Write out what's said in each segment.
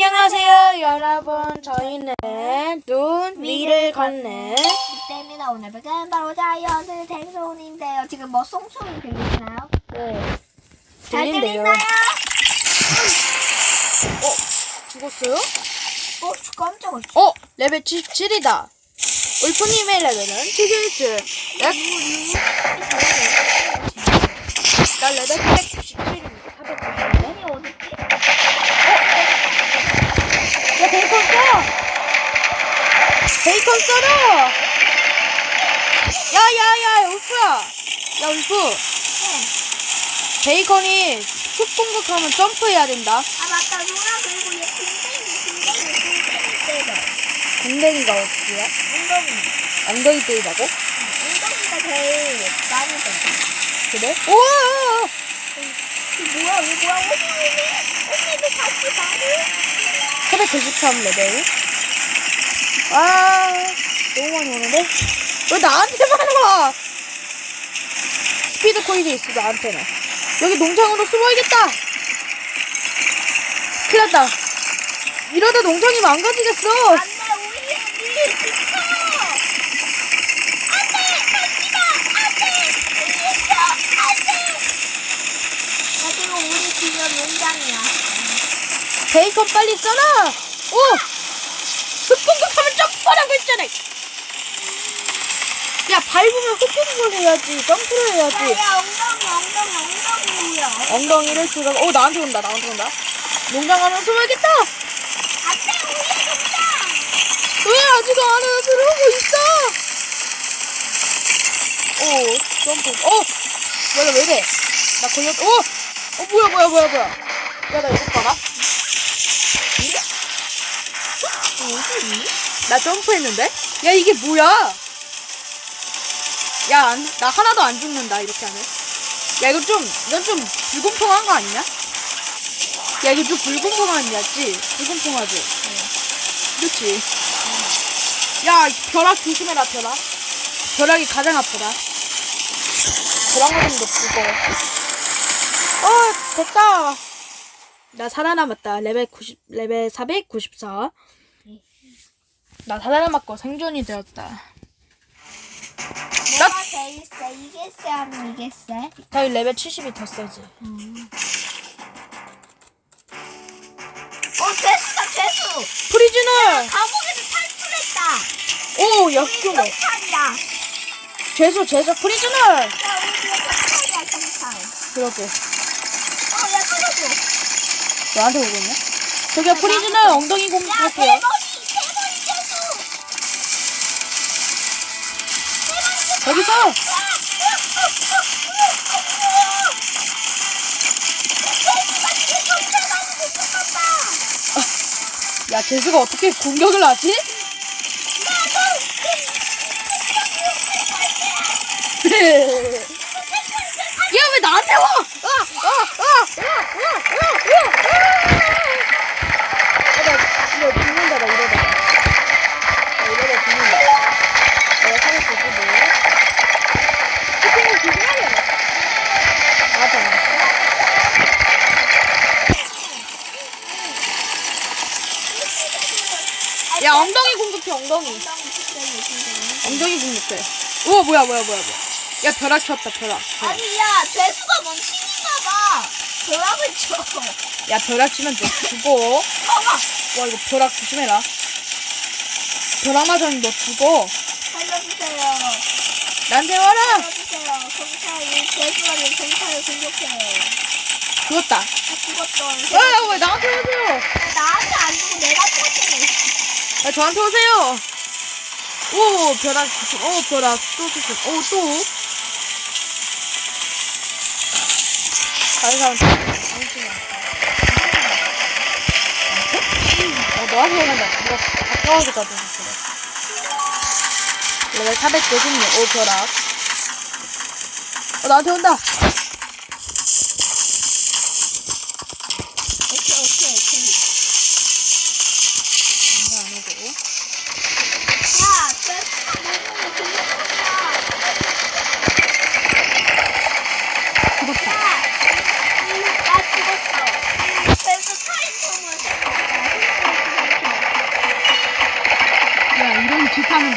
안녕하세요 여러분 저희는 눈 위를 걷는 때입니다. 오늘 백은 바로 자이언트 댕소인데요. 지금 뭐 송소리 들리시나요? 네잘 들린대요 들리나요? 죽었어요? 어, 저 깜짝 놀랐어. 어 레벨 77이다 울프님의 레벨은 77나 레벨 197입니다 497 이 어딨지? 야 베이컨 써 베이컨 썰어 야 야 야 울프야 야 울프 네. 베이컨이 숲 공격하면 점프해야 된다 아, 맞다. 노라 그리고 얘 궁뎅이, 궁뎅이, 궁뎅이 때려. 궁뎅이가 어디야? 엉덩이. 엉덩이 때리라고? 엉덩이가 제일 많이 돼. 그래? 우와! 이 뭐야, 왜 뭐야? 언니, 언니. 언니도 같이 말해. 793 레벨. 아, 너무 많이 오는데? 왜 나한테만 와? 스피드 코인이 있어, 나한테는. 여기 농장으로 숨어야겠다! 큰일 났다. 이러다 농장이 망가지겠어! 안 돼, 우리 언니. 지켜. 안 돼, 갈지마. 안 돼. 이겼어. 안 돼. 나 지금 우리 집은 농장이야. 베이컨 빨리 써라! 오! 흑공격하면 점프하라고 했잖아! 야, 밟으면 흑공격을 해야지. 점프를 해야지. 야, 엉덩이, 엉덩이, 엉덩이야. 엉덩이를 들어. 어 나한테 온다 나한테 온다. 농장 가면 숨어야겠다. 안 돼, 우리 농장. 왜 아직 안에 들어오고 있어? 오 점프. 어 뭐야 왜 이래? 나 걸렸. 어. 어 뭐야 뭐야 뭐야 뭐야. 야 나 이거 봐라. 나 점프했는데? 야 이게 뭐야? 야나 하나도 안 죽는다 이렇게 하면. 야 이거 좀 이건 좀 불공평한 거 아니냐? 야 이거 좀 불공평한 야지 불공평하지. 그렇지. 야 벼락 조심해라 벼락. 벼락이 가장 아프다. 벼락 맞으면 너 죽어. 어 됐다. 나 살아남았다. 레벨 90 레벨 494. 나 살아남았고 생존이 되었다. 뭐가 제일 세? 이게 세, 아니면 이게 세? 저희 레벨 70이 더 세지. 어, 죄수다, 죄수. 프리즈너. 감옥에서 탈출했다. 오 역겨워. 경찰이야. 죄수 죄수 프리즈너. 야, 우리 경찰이야, 경찰. 그렇게. 어, 야, 살려줘. 너한테 오고 있냐? 저기요 프리즈너 엉덩이 대머 거기서 야 재수가 어떻게 공격을 하지? 엉덩이 공격해 엉덩이. 엉덩이 공격해. 우와 뭐야 뭐야 뭐야 뭐야. 야 벼락 쳤다 벼락. 벼락. 아니, 야, 죄수가 뭔 신인가봐. 벼락을 쳐. 야 벼락 치면 너 죽어. 봐봐. 와 이거 벼락 조심해라. 벼락 맞으면 너 죽어. 살려주세요. 나한테 와라. 살려주세요. 경찰이 죄수가 왜 경찰을 공격해요. 죽었다. 아, 죽었던. 야왜 나한테 오세요? 나한테 안 주고 내가 죽었네. 야 저한테 오세요. 오 벼락. 오 벼락 또 조심. 오 또. 다른 사람. 어 너한테 오는다. 누가 너 그래. 레벨 496. 오 벼락. 어 나한테 온다.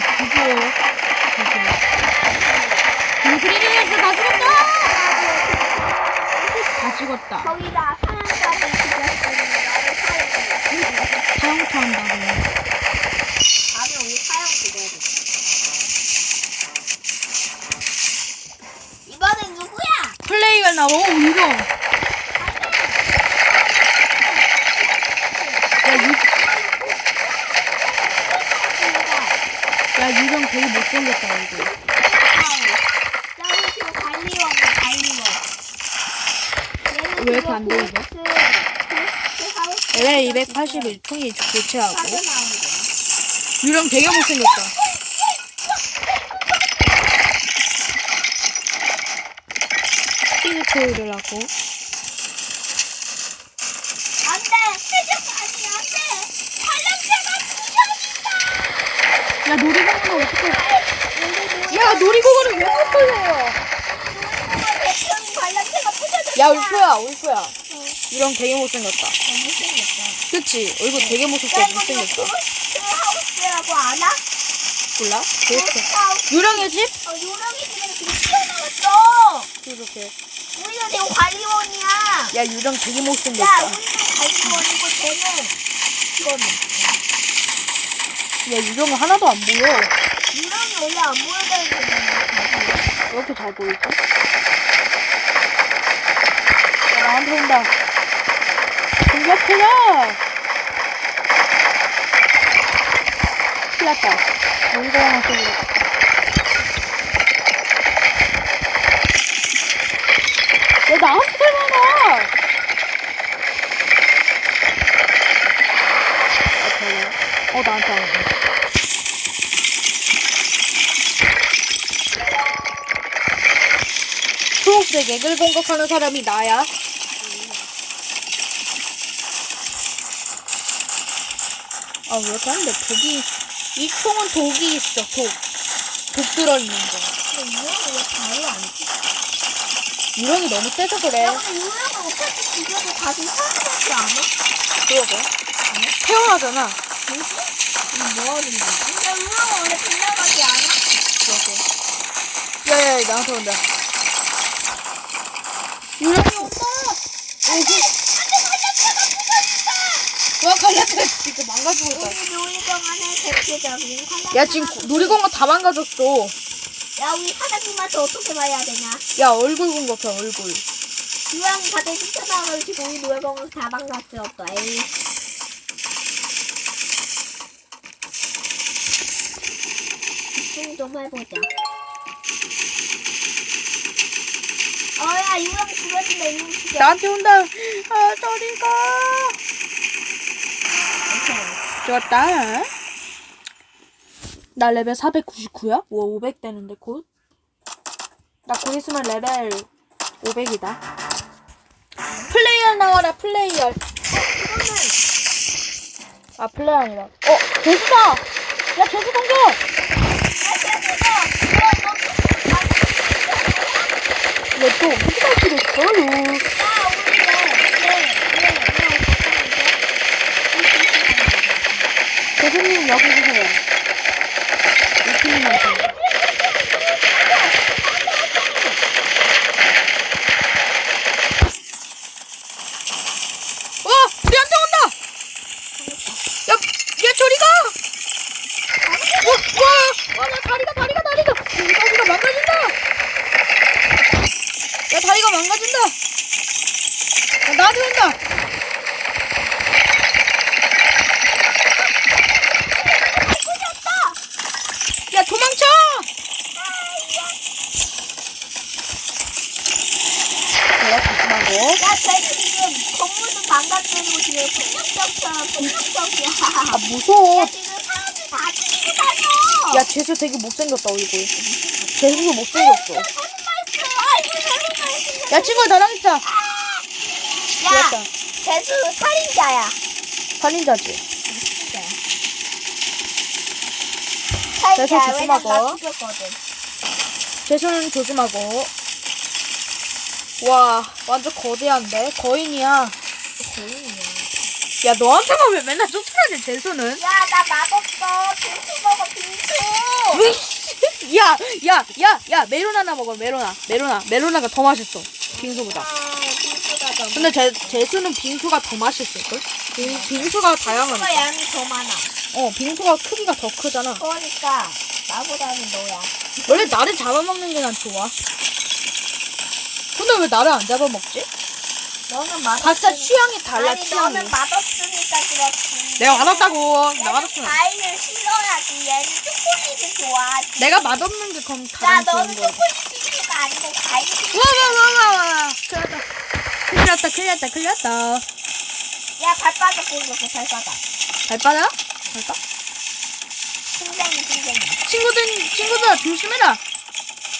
다 죽었다. 다 죽었다. 거기다 사냥까지 죽였으니 나를 사용. 사용터 한다고. 다음에 우리 사용 죽여야 돼. 이번엔 누구야? 플레이가 나와. 오, 이거. 야, 유, 야, 유령 되게 못생겼다, 이거. 관리원. 왜 이렇게 안 돼, 이거? 레벨 281 총이 교체하고. 유령 되게 못생겼다. 스피드 토이를 하고. 안돼 세적관이 안돼 관람차가 부셔진다. 야, 놀이공원은 어떻게. 야, 놀이공원은 왜 부셔졌다. 야, 울프야, 울프야. 유령 되게 못생겼다. 그치? 얼굴 되게 이거 못생겼다. 하우스라고 알아? 몰라? 그렇게. 유령의 집? 어 요령이 집에서 지금 튀어나왔어. 그렇게. 우리가 지금 관리원이야. 야, 유령 되게 야 못생겼다. 우리는 관리원이고 쟤는 이거는. 야, 유령은 하나도 안 보여. 유령이 원래 안 보여야 되는데. 왜 이렇게 잘 보이지? 야, 나한테 온다. 공격해라! 큰일 났다. 용공항 쪽으로. 야, 나한테 와라! 어, 별로야. 어, 나한테 와라. 액을 공격하는 사람이 나야. 아, 왜 이렇게 하는데 독이, 이 총은 독이 있어, 독. 독 들어있는 거. 근데 유령이 왜 바로 안 지? 유령이 너무 세서 그래. 야 근데 유령을 어떻게 죽여도 다시 살아나지 않아? 그러게. 태어나잖아. 뭐지? 이거 뭐 하는 거지? 근데 유령은 원래 빗나가지 않아? 그러게. 야, 야, 야, 나한테 온다. 와, 망가지고 있다. 우리. 야, 지금 구- 놀이공원 다 망가졌어. 야 우리 사장님한테 어떻게 봐야 되냐? 야, 얼굴 공격해, 얼굴. 유령이 다들 쫓아나가지고 우리 놀이동안 다 망가뜨렸다. 에이. 집중 좀 해보자. 나한테 온다. 아, 저리 가. 좋았다. 나 레벨 499야? 와, 500 되는데 곧. 나 곧 있으면 레벨 500이다. 플레이어 나와라, 플레이어. 아, 플레이 아니라. 어, 개수다! 야, 개수 공격! 어디 갈 필요 있어요? 교수님 여기 계세요. 이팀님한테. 와! 우리한테 온다! 야, 야, 저리 가! 와, 와, 와, 나 다리가, 다리가, 다리가! 우리 다리가 망가진다! 야, 다리가 망가진다! 야, 나한테 온다! 야, 도망쳐! 내가 조심하고. 야, 쟤는 지금 건물도 망가뜨리고 지금 폭력적처럼 폭력적이야. 아, 무서워. 야, 지금 사람들 다 죽이고 다녀. 야, 재수 되게 못생겼다, 얼굴. 재수도 못생겼어. 거짓말했어. 아이고, 잘못했어. 야, 친구야, 나랑 있자. 야, 좋았다. 재수 살인자야. 살인자지. 재수 살인자야. 왜냐면 조심하고. 죽였거든. 재수는 조심하고. 와, 완전 거대한데? 거인이야. 거인이야. 야 너한테만 왜 맨날 쫓아다니 재수는? 야, 나 맛없어. 빙수 먹어, 빙수. 야, 야, 야, 야, 메론 하나 먹어, 메로나. 메로나, 메로나가 더 맛있어. 빙수보다. 아, 빙수가 너무. 근데 제, 제수는 빙수가 더 맛있을걸? 빙, 빙수가 다양하니까. 빙수가 양이 더 많아. 어, 빙수가 크기가 더 크잖아. 그러니까 나보다는 너야. 원래 나를 잡아먹는 게 난 좋아. 근데 왜 나를 안 잡아먹지? 너는 맛. 각자 취향이 달라, 아니 취향이. 너는 맛없으니까 그렇지. 내가. 나 얘는 맛없으면. 과일을 싫어하지. 얘는 초콜릿을 좋아하지. 내가 맛없는 게 그럼 야, 가장 너는 좋은 거야. 초콜릿 빙수가 아니고 과일 빙수. 와와와와와. 큰일 났다. 큰일 났다. 큰일 났다. 큰일 났다. 야, 발바닥 공격해, 발바닥. 발바닥? 발바닥? 풍뎅이, 풍뎅이. 친구들, 친구들아, 조심해라.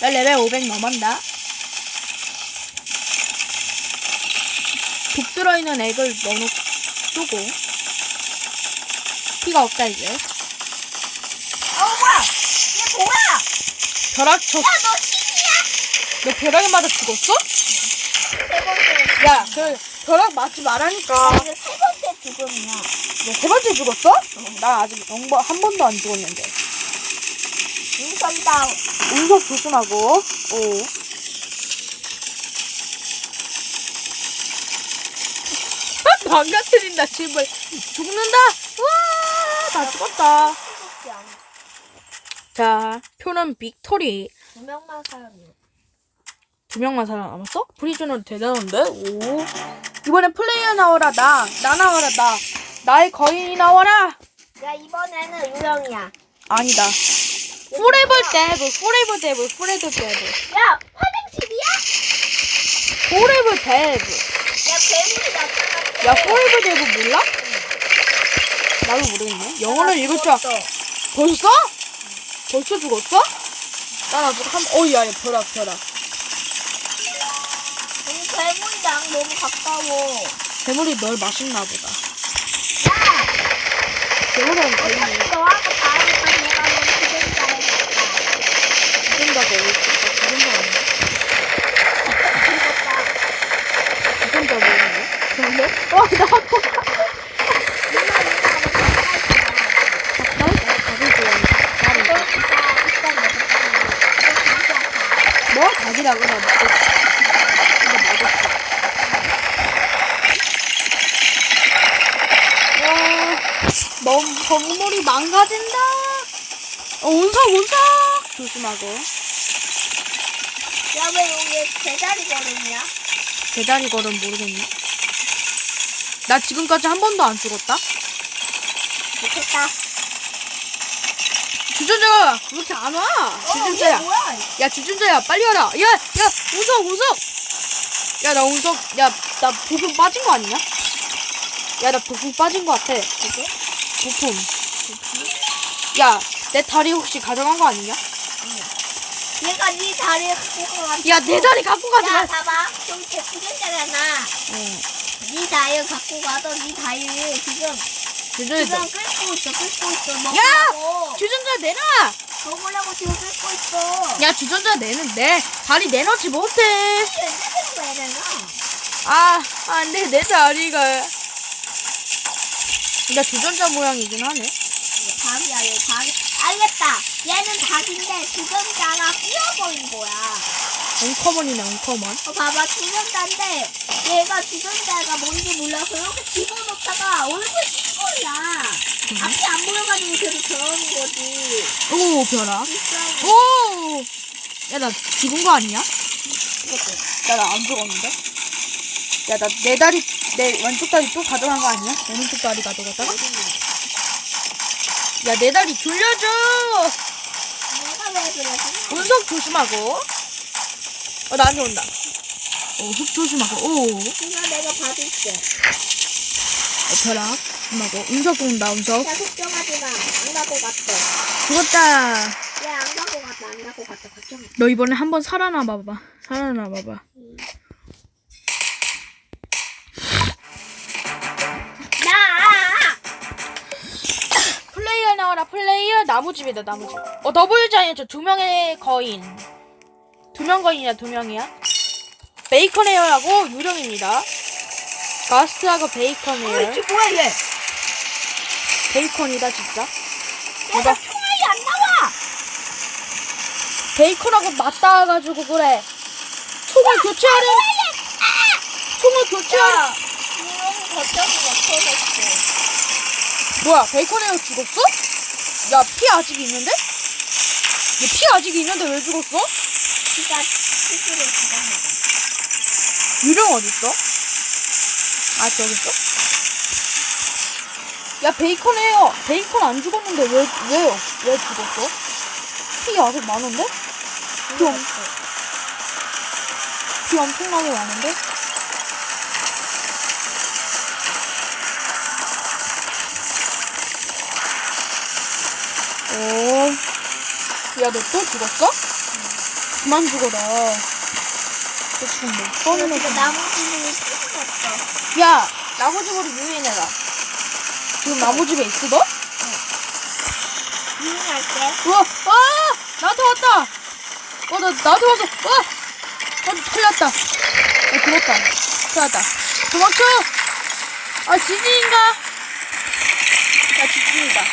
나 레벨 500 넘었다. 독 들어있는 액을 넣어놓고 쏘고. 피가 없다, 이제. 어, 뭐야? 얘 뭐야? 벼락 쳤, 야, 너 신이야? 너 벼락에 맞아 죽었어? 세 번째. 야, 그, 벼락 맞지 말라니까. 이제 세 번째 죽음이야. 야, 세 번째 죽었어? 나 아직 영번, 한 번도 안 죽었는데. 인선 다. 운석 조심하고. 오. 아, 망가뜨린다, 집을. 죽는다! 와, 다 죽었다. 자, 표는 빅토리. 두 명만 살았네. 두 명만 살아 남았어? 프리즈는 대단한데? 오. 이번엔 플레이어 나와라, 나. 나 나와라, 나. 나의 거인이 나와라! 야, 이번에는 유령이야. 아니다. 포레버 데브, 포레버 데브, 포레버 데브. 야, 화장실이야? 포레버 데브. 야, 괴물이 나타났어. 야, 포레버 데브 몰라? 나도 모르겠네. 영어를 읽을 줄 알. 벌써? 벌써 죽었어? 난 아직 한, 어, 야, 야, 벼락, 벼락. 아니, 괴물이 나랑 너무 가까워. 괴물이 널 맛있나 보다. 야, 괴물은 괴물이 너하고 내가 너무 아니야? 어, 나 아파. 닭을 좋아하는 닭다리. 근데 맛없어. 와, 너무 건물이 망가진다. 어, 운석, 운석! 조심하고. 야, 왜 여기에 제자리 걸음이야? 대다리 걸음 모르겠네. 나 지금까지 한 번도 안 죽었다. 좋겠다. 주전자가 왜 이렇게 안 와? 어, 주전자야. 야, 주전자야, 빨리 와라. 야, 야, 운석, 운석! 야, 나 운석, 야, 나 부품 빠진 거 아니냐? 야, 나 부품 빠진 거 같아. 이게? 부품. 야, 내 다리 혹시 가져간 거 아니냐? 얘가 네 다리에 갖고 가가지고. 야, 내 다리 갖고 가지 야, 마. 봐봐. 좀 대꾸전자잖아. 응. 네 다리를 갖고 가서 네 다리를 지금 주전자. 지금 끌고 있어, 끌고 있어. 야! 먹으려고. 주전자 내놔! 먹으려고 지금 끌고 있어. 야, 주전자 내는데 다리 내놓지 못해. 되나? 아, 안 돼, 내 다리가. 근데 주전자 모양이긴 하네. 이거 닭이야, 얘 닭. 알겠다. 얘는 닭인데 주전자가 끼어버린 거야. 엉커먼이네, 엉커먼. 어, 봐봐, 주전자인데 얘가 주전자가 뭔지 몰라서 이렇게 집어넣다가 얼굴 찌꺼리야. 앞이 안 보여가지고 계속 저러는 거지. 오, 벼락. 비싸. 오! 야, 나 죽은 거 아니야? 이것도. 야, 나안 죽었는데? 야, 나 내 다리, 내 왼쪽 다리 또 가져간 거 아니야? 오른쪽 다리 가져갔다가? 야, 내 다리 돌려줘! 내가 왜 그러지? 운석 조심하고. 어, 나한테 온다. 어, 흙 조심하고. 오. 어, 이거 내가 받을게. 벼락. 조심하고. 운석 온다, 운석. 야, 걱정하지 마. 안 갖고 갔대. 죽었다. 야, 안 갖고 갔다. 안 갖고 갔다. 걱정. 너 이번에 한번 살아나 봐봐. 살아나 봐봐. 나! 플레이어 나와라 플레이어 나무집이다 나무집 어 더블 자이언트 두 명의 거인 두 명 거인이야 두 명이야 베이컨 헤어라고 유령입니다 가스트하고 어, 베이컨이에요. 이게 뭐야 얘? 베이컨이다 진짜. 내가 총알이 안 나와. 베이컨하고 맞닿아가지고 그래. 총을 교체하는. 총을 교체하는. 야, 이런 거점이 없어졌어. 뭐야 베이컨이가 죽었어? 야 피 아직 있는데? 얘 피 아직 있는데 왜 죽었어? 피가 스스로 죽었나 유령 어딨어? 아 저기 있어? 야 베이컨이에요 베이컨 안 죽었는데 왜 왜요? 왜 죽었어? 피 아직 많은데? 봐. 피, 엄, 피 엄청나게 많은데? 오, 야, 너 또 죽었어? 그만 죽어라. 너 지금 몇 번이나 이거 죽 나무집이 찢어졌어. 야, 나무집으로 유인해라. 지금 나무 집에 있어, 너? 유인할게. 우와, 아! 나한테 왔다! 어, 나, 나한테 왔어! 와! 어, 틀렸다. 어, 죽었다. 틀렸다. 도망쳐! 아, 지진인가? 야, 지진이다.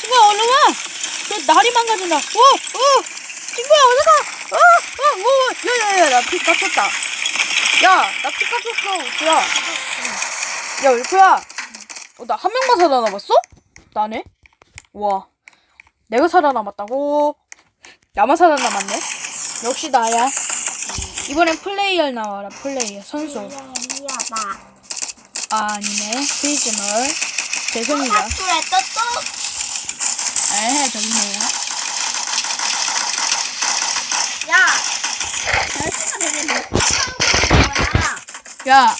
친구야, 얼른 와! 너 날이 망가진다. 오! 오! 친구야, 어디 가! 어! 어! 오! 오! 야, 야, 야, 나피 깎였다. 야, 나피 깎였어, 울프야. 야, 울프야. 어, 나 한 명만 살아남았어? 나네? 와. 내가 살아남았다고? 나만 살아남았네? 역시 나야. 이번엔 플레이어 나와라, 플레이어. 선수. 미안하다. 아, 아니네. 피즈널. 죄송해요. 사투에 떴어? 에헤, 저기네요. 야! 날씨가 되게 높은 거야. 야,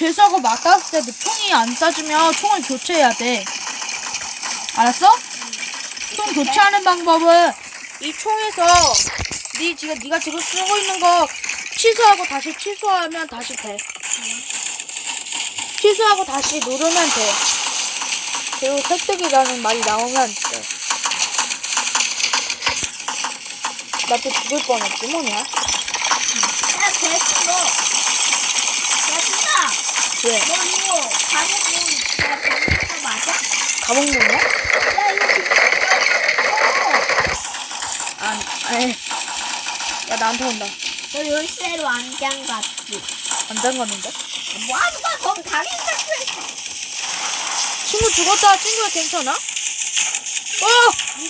죄수하고 맞닿았을 때너 총이 안 쏴주면 총을 교체해야 돼. 알았어? 총 교체하는 방법은 이 총에서 네 지금 네가 지금 쓰고 있는 거 취소하고 다시 취소하면 다시 돼. 취소하고 다시 누르면 돼. 그리고 획득이라는 말이 나오면 돼. 나또 죽을 뻔했지 뭐냐? 야, 진짜. 왜? 너 이거 가격은 야, 맞아? 야, 이거 진짜 아, 에이. 야, 나한테 온다. 너 열쇠로 안장 갔지? 안 잠갔는데? 뭐 하는 거야? 그럼 당연히 탈출했어. 친구 죽었다. 친구야, 괜찮아? 어!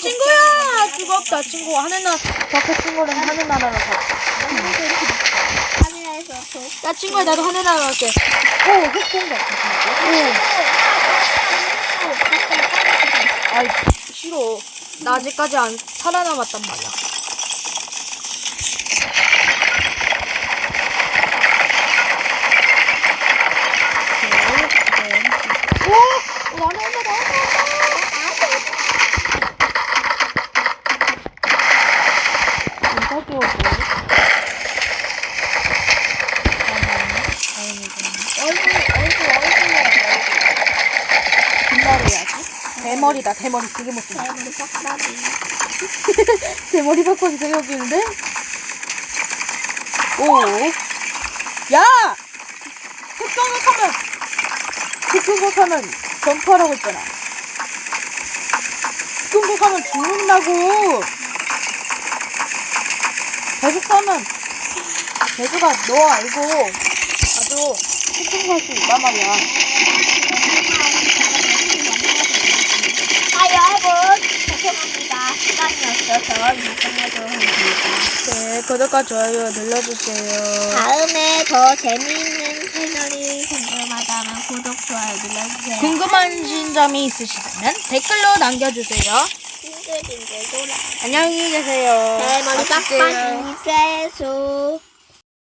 친구야! 죽었다. 친구. 하늘나, 밖에 친구는 하늘나라로 가. 하늘에서 저. 야, 친구야, 나도 하늘나라 갈게. 오, 흑공가. 오, 아이, 싫어. 나 아직까지 안 살아남았단 말이야. 오! 어, 나는 온다, 나는 온다. 누가 주웠어? 얼굴, 얼굴, 얼굴, 뒷머리 해야지. 대머리다, 대머리 되게 못생겨. 얼굴. 빡빡이. 대머리 바꿔서 되게 웃기는데? 오. 야! 흑경각하면, 흑경각하면 점프하라고 했잖아. 흑경각하면 죽는다고! 계속 싸면, 배수가 너 알고 아주 흑경각이 있단 말이야. 아, 여러분. 죄송합니다. 시간이 없어서 이동해도 합니다. 네, 구독과 좋아요 눌러주세요. 다음에 더 재미있는 채널이 궁금하다면 구독, 좋아요 눌러주세요. 궁금하신 점이 있으시다면 댓글로 남겨주세요. 빙글빙글 돌아. 안녕히 계세요. 대머리 맛있게요. 빡빡이 세수.